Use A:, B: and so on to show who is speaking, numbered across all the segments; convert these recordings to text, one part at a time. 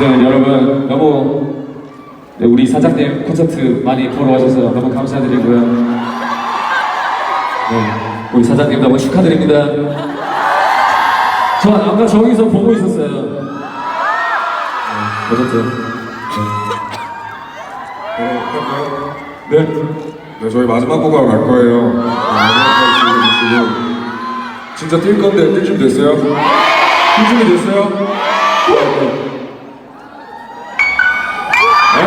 A: 네, 여러분 너무 네, 우리 사장님 콘서트 많이 보러 와주셔서 너무 감사드리고요. 네, 우리 사장님 너무 축하드립니다. 저 아까 저기서 보고 있었어요. 네, 어쨌든
B: 네. 네, 저희 마지막 곡으로 갈 거예요. 네. 진짜 뛸 건데 뛸 준비 됐어요? 뛸 준비 됐어요? 네.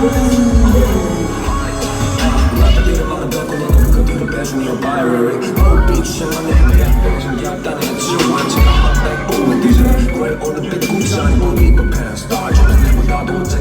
C: Love to be the mother, double up, we could be the best in a binary. Oh, bitch, I'm